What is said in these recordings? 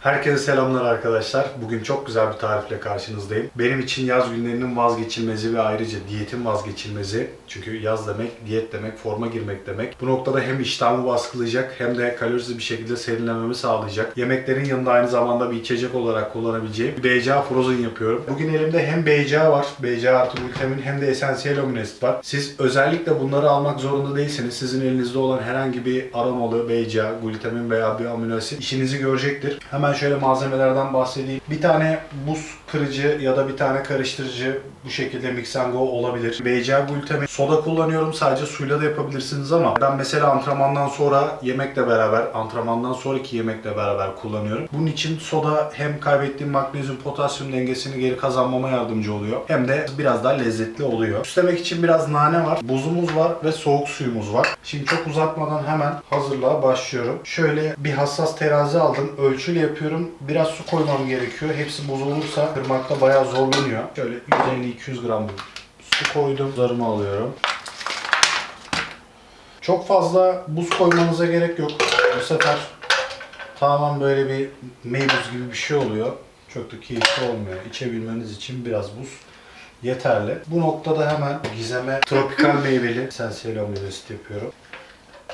Herkese selamlar arkadaşlar. Bugün çok güzel bir tarifle karşınızdayım. Benim için yaz günlerinin vazgeçilmezi ve ayrıca diyetin vazgeçilmezi. Çünkü yaz demek, diyet demek, forma girmek demek. Bu noktada hem iştahımı baskılayacak hem de kalorisiz bir şekilde serinlememi sağlayacak. Yemeklerin yanında aynı zamanda bir içecek olarak kullanabileceğim bir BCA Frozen yapıyorum. Bugün elimde hem BCA var, BCA artı glutamin hem de esansiyel amino asit var. Siz özellikle bunları almak zorunda değilsiniz. Sizin elinizde olan herhangi bir aromalı BCA, glutamin veya bir amino asit işinizi görecektir. Hemen şöyle malzemelerden bahsedeyim. Bir tane buz kırıcı ya da bir tane karıştırıcı bu şekilde mix and go olabilir. BCA glutamin soda kullanıyorum. Sadece suyla da yapabilirsiniz ama ben mesela antrenmandan sonra yemekle beraber, antrenmandan sonraki yemekle beraber kullanıyorum. Bunun için soda hem kaybettiğim magnezyum potasyum dengesini geri kazanmama yardımcı oluyor. Hem de biraz daha lezzetli oluyor. Süslemek için biraz nane var, buzumuz var ve soğuk suyumuz var. Şimdi çok uzatmadan hemen hazırlığa başlıyorum. Şöyle bir hassas terazi aldım. Ölçülü yapıyorum. Biraz su koymam gerekiyor. Hepsi buz olursa kırmakta bayağı zorlanıyor. Şöyle 150-200 gram su koydum. Zarımı alıyorum. Çok fazla buz koymanıza gerek yok. Bu sefer tamamen böyle bir meybuz gibi bir şey oluyor. Çok da keyifli olmuyor. İçebilmeniz için biraz buz yeterli. Bu noktada hemen gizeme tropikal meyveli esansiyel asit yapıyorum.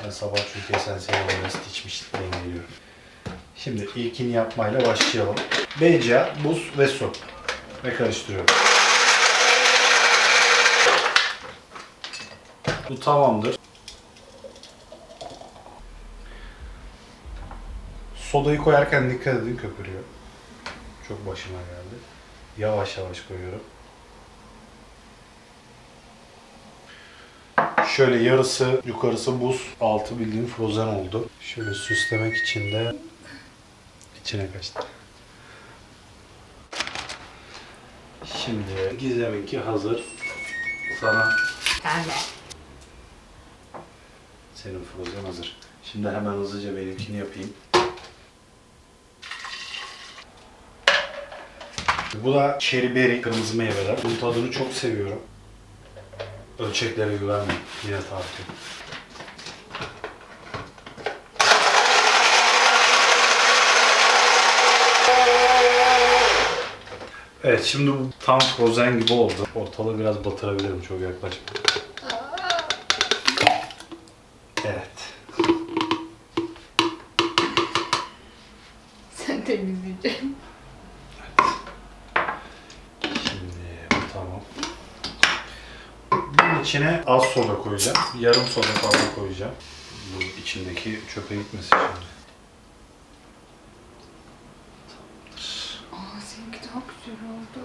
Ben sabah çünkü esansiyel asit içmiştim dengeliyorum. Şimdi ilkini yapmayla başlayalım. BCA, buz ve su. Ve karıştırıyorum. Bu tamamdır. Sodayı koyarken dikkat edin köpürüyor. Çok başıma geldi. Yavaş yavaş koyuyorum. Şöyle yarısı yukarısı buz, altı bildiğin frozen oldu. Şöyle süslemek için de içine kaçtı. Şimdi Gizem'inki hazır. Sana de. senin frozen hazır. Şimdi hemen hızlıca benimkini yapayım. Bu da cherry berry kırmızı meyveler. Bunun tadını çok seviyorum. Ölçeklere güvenmeyin. Yine tartıyor. Evet şimdi bu tam frozen gibi oldu. Ortalığı biraz batırabilirim çok yaklaşma. Evet. Sen temizleyeceksin. Şimdi bu tamam. Bunun içine az soda koyacağım. Yarım soda fazla koyacağım. Bu içindeki çöpe gitmesin şimdi. Aa seninki daha güzel oldu.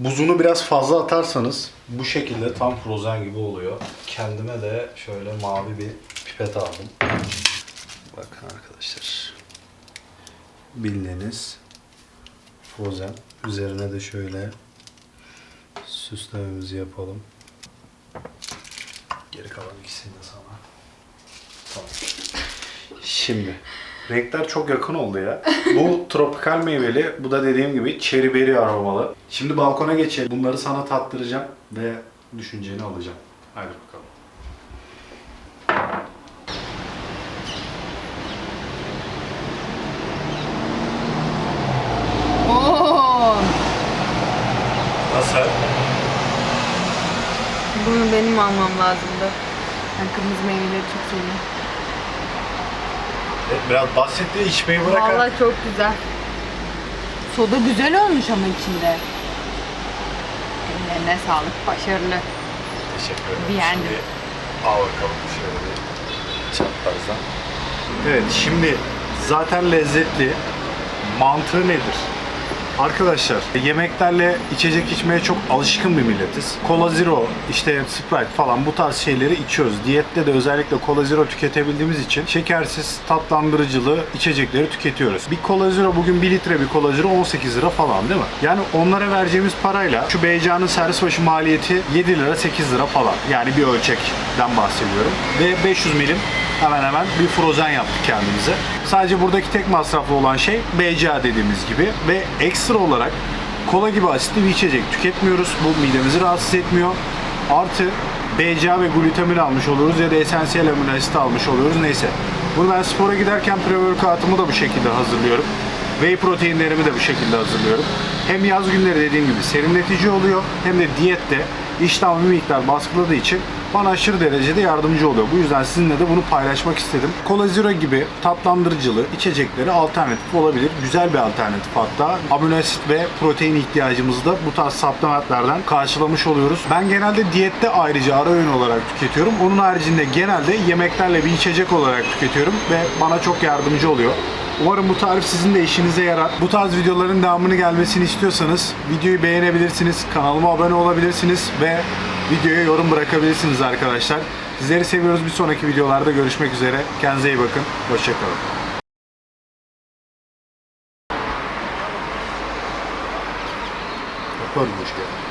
Buzunu biraz fazla atarsanız bu şekilde tam frozen gibi oluyor. Kendime de şöyle mavi bir pipet aldım. Bakın arkadaşlar. Bildiğiniz frozen. Üzerine de şöyle süslememizi yapalım. Geri kalan ikisini de sana. Tamam. Şimdi renkler çok yakın oldu ya. Bu tropikal meyveli, bu da dediğim gibi cherry berry aromalı. Şimdi balkona geçelim. Bunları sana tattıracağım ve düşünceni alacağım. Hadi bakalım. Oo. Nasıl? Bunu benim almam lazımdı. Ben kırmızı meyveleri çok seviyorum. E, Biraz bahsetti içmeyi bırak. Vallahi çok güzel. Soda güzel olmuş ama içinde. Ellerine sağlık. Başarılı. Teşekkür ederim. Beğendim. Şimdi al bakalım şöyle bir çaprazdan. Evet şimdi zaten lezzetli. Mantığı nedir? Arkadaşlar yemeklerle içecek içmeye çok alışkın bir milletiz. Cola Zero, işte Sprite falan bu tarz şeyleri içiyoruz. Diyette de özellikle Cola Zero tüketebildiğimiz için şekersiz, tatlandırıcılı içecekleri tüketiyoruz. Bir Cola Zero bugün 1 litre bir Cola Zero 18 lira falan değil mi? Yani onlara vereceğimiz parayla şu BCA'nın servis başı maliyeti 7 lira 8 lira falan. Yani bir ölçekten bahsediyorum. Ve 500 milim hemen hemen bir frozen yaptık kendimize. Sadece buradaki tek masraflı olan şey BCA dediğimiz gibi ve ekstra olarak kola gibi asitli bir içecek tüketmiyoruz. Bu midemizi rahatsız etmiyor. Artı BCA ve glutamin almış oluyoruz ya da esansiyel amino asit almış oluyoruz neyse. Bunu ben spora giderken pre-workout'ımı da bu şekilde hazırlıyorum. Whey proteinlerimi de bu şekilde hazırlıyorum. Hem yaz günleri dediğim gibi serinletici oluyor hem de diyette iştahımı bir miktar baskıladığı için bana aşırı derecede yardımcı oluyor. Bu yüzden sizinle de bunu paylaşmak istedim. Cola Zero gibi tatlandırıcılı içecekleri alternatif olabilir. Güzel bir alternatif hatta. Amino asit ve protein ihtiyacımızı da bu tarz supplementlerden karşılamış oluyoruz. Ben genelde diyette ayrıca ara öğün olarak tüketiyorum. Onun haricinde genelde yemeklerle bir içecek olarak tüketiyorum ve bana çok yardımcı oluyor. Umarım bu tarif sizin de işinize yarar. Bu tarz videoların devamını gelmesini istiyorsanız videoyu beğenebilirsiniz, kanalıma abone olabilirsiniz ve videoya yorum bırakabilirsiniz arkadaşlar. Sizleri seviyoruz. Bir sonraki videolarda görüşmek üzere. Kendinize iyi bakın. Hoşçakalın. Yaparım hoş geldin.